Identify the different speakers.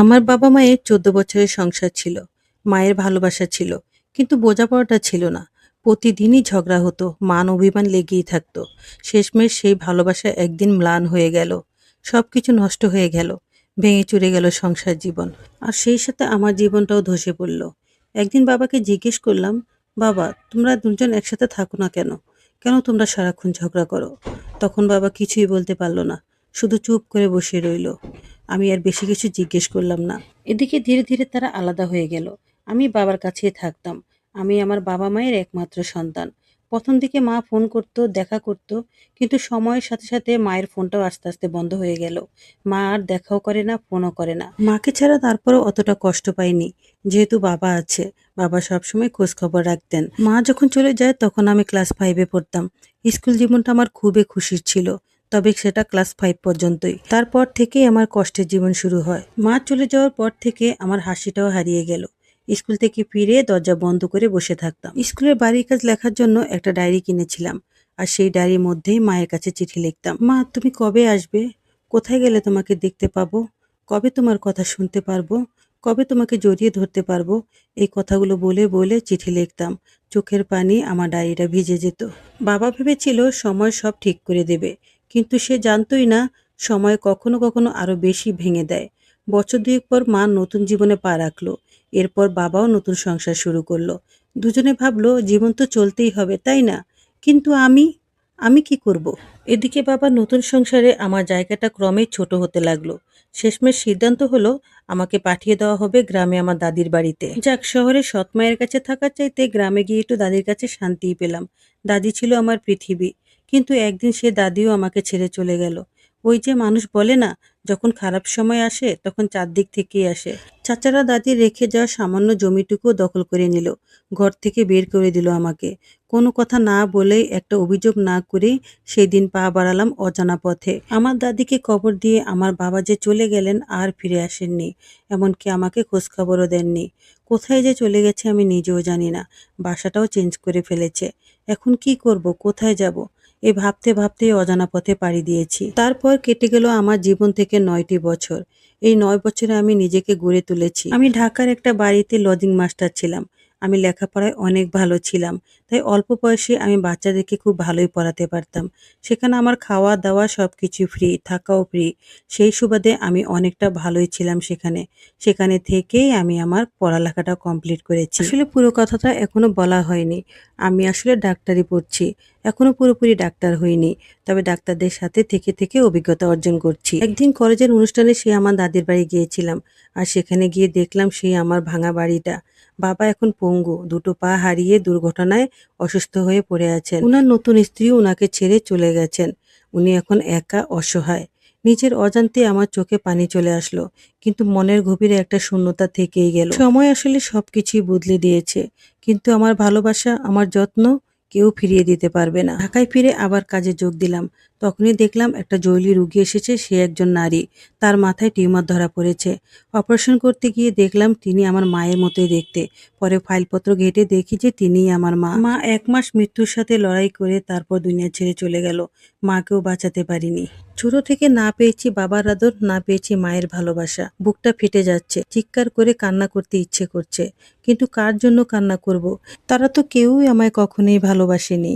Speaker 1: আমার বাবা মায়ের চোদ্দ বছরের সংসার ছিল, মায়ের ভালোবাসা ছিল, কিন্তু বোঝাপড়াটা ছিল না। প্রতিদিনই ঝগড়া হতো, মান অভিমান লেগেই থাকতো। শেষমেশ সেই ভালোবাসা একদিন ম্লান হয়ে গেল সব কিছু নষ্ট হয়ে গেল, ভেঙে চুরে গেল সংসার জীবন। আর সেই সাথে আমার জীবনটাও ধসে পড়ল। একদিন বাবাকে জিজ্ঞেস করলাম, বাবা, তোমরা দুজন একসাথে থাকো না কেন? কেন তোমরা সারাক্ষণ ঝগড়া করো? তখন বাবা কিছুই বলতে পারল না। শুধু চুপ করে বসে রইল। আমি আর বেশি কিছু জিজ্ঞেস করলাম না। এদিকে ধীরে ধীরে তারা আলাদা হয়ে গেল। আমি বাবার কাছেই থাকতাম। আমি আমার বাবা মায়ের একমাত্র সন্তান। প্রথম দিকে মা ফোন করত, দেখা করত, কিন্তু সময়ের সাথে সাথে মায়ের ফোনটাও আস্তে আস্তে বন্ধ হয়ে গেল। মা আর দেখাও করে না, ফোনও করে না। মাকে ছাড়া তারপরও অতটা কষ্ট পাইনি। যেহেতু বাবা আছে, বাবা সবসময় খোঁজ খবর রাখতেন। মা যখন চলে যায়, তখন আমি ক্লাস ফাইভে পড়তাম। স্কুল জীবনটা আমার খুবই খুশির ছিল। তবে সেটা ক্লাস ফাইভ পর্যন্তই। তারপর থেকেই আমার কষ্টের জীবন শুরু হয়। মা চলে যাওয়ার পর থেকে আমার হাসিটাও হারিয়ে গেল। স্কুল থেকে ফিরে দরজা বন্ধ করে বসে থাকতাম। স্কুলের বাড়ির কাজ লেখার জন্য একটা ডায়েরি কিনেছিলাম। আর সেই ডায়েরির মধ্যেই মায়ের কাছে চিঠি লিখতাম। মা, তুমি কবে আসবে? কোথায় গেলে তোমাকে দেখতে পাবো? কবে তোমার কথা শুনতে পারব? কবে তোমাকে জড়িয়ে ধরতে পারব? এই কথাগুলো বলে বলে চিঠি লিখতাম। চোখের পানি আমার ডায়েরিটা ভিজে যেত। বাবা ভেবেছিল সময় সব ঠিক করে দেবে। কিন্তু সে জানতই না, সময় কখনো কখনো আরও বেশি ভেঙে দেয়। বছর দুয়েক পর মা নতুন জীবনে পা রাখল। এরপর বাবাও নতুন সংসার শুরু করল। দুজনে ভাবলো, জীবন তো চলতেই হবে, তাই না? কিন্তু আমি আমি কি করব। এদিকে বাবা নতুন সংসারে আমার জায়গাটা ক্রমেই ছোট হতে লাগল। শেষমেশ সিদ্ধান্ত হলো, আমাকে পাঠিয়ে দেওয়া হবে গ্রামে আমার দাদির বাড়িতে। যাক, শহরে সৎ মায়ের কাছে থাকার চাইতে গ্রামে গিয়ে একটু দাদির কাছে শান্তিই পেলাম। দাদি ছিল আমার পৃথিবী। কিন্তু একদিন সে দাদিও আমাকে ছেড়ে চলে গেল। ওই যে মানুষ বলে না, যখন খারাপ সময় আসে, তখন চারদিক থেকেই আসে। চাচারা দাদি রেখে যাওয়া সামান্য জমিটুকু দখল করে নিল। ঘর থেকে বের করে দিল আমাকে। কোনো কথা না বলেই একটা অভিযোগ না করেই সেই দিন পা বাড়ালাম অজানা পথে। আমার দাদিকে কবর দিয়ে আমার বাবা যে চলে গেলেন আর ফিরে আসেননি, এমনকি আমাকে খোঁজখবরও দেননি। কোথায় যে চলে গেছে আমি নিজেও জানি না। বাসাটাও চেঞ্জ করে ফেলেছে। এখন কি করব, কোথায় যাব? এই ভাবতে ভাবতে অজানা পথে পাড়ি দিয়েছি। তারপর কেটে গেল আমার জীবন থেকে নয়টি বছর। এই নয় বছরে আমি নিজেকে গড়ে তুলেছি। আমি ঢাকার একটা বাড়িতে লজিং মাস্টার ছিলাম। আমি লেখাপড়ায় অনেক ভালো ছিলাম। তাই অল্প বয়সে আমি বাচ্চাদেরকে খুব ভালোই পড়াতে পারতাম। সেখানে আমার খাওয়া দাওয়া সব কিছু ফ্রি থাকাও ফ্রি সেই সুবাদে আমি অনেকটা ভালোই ছিলাম সেখানে। সেখানে থেকেই আমি আমার পড়ালেখাটা কমপ্লিট করেছি। আসলে পুরো কথাটা এখনও বলা হয়নি। আমি আসলে ডাক্তারি পড়ছি। এখনও পুরোপুরি ডাক্তার হইনি। তবে ডাক্তারদের সাথে থেকে থেকে অভিজ্ঞতা অর্জন করছি। একদিন কলেজের অনুষ্ঠানে সে আমার দাদির বাড়ি গিয়েছিলাম। আর সেখানে গিয়ে দেখলাম সেই আমার ভাঙা বাড়িটা। বাবা এখন পঙ্গু। দুটো পা হারিয়ে দুর্ঘটনায় অসুস্থ হয়ে পড়ে আছেন। উনার নতুন স্ত্রী উনাকে ছেড়ে চলে গেছেন। উনি এখন একা, অসহায়। নিজের অজান্তে আমার চোখে পানি চলে আসলো, কিন্তু মনের গভীরে একটা শূন্যতা থেকেই গেল। সময় আসলে সব কিছুই বদলে দিয়েছে, কিন্তু আমার ভালোবাসা, আমার যত্ন কেউ ফিরিয়ে দিতে পারবে না। ঢাকায় ফিরে আবার কাজে যোগ দিলাম। তখনই দেখলাম একটা জৈলি রুগী এসেছে, সে একজন নারী। তার মাথায় টিউমার ধরা পড়েছে। অপারেশন করতে গিয়ে দেখলাম তিনি আমার মায়ের মতোই দেখতে। পরে ফাইলপত্র ঘেটে দেখি যে তিনিই আমার মা। মা এক মাস মৃত্যুর সাথে লড়াই করে তারপর দুনিয়া ছেড়ে চলে গেল। মাকেও বাঁচাতে পারিনি। ছোট থেকে না পেয়েছি বাবার আদর, না পেয়েছি মায়ের ভালোবাসা। বুকটা ফেটে যাচ্ছে, চিৎকার করে কান্না করতে ইচ্ছে করছে। কিন্তু কার জন্য কান্না করব? তারা তো কেউই আমায় কখনোই ভালোবাসেনি।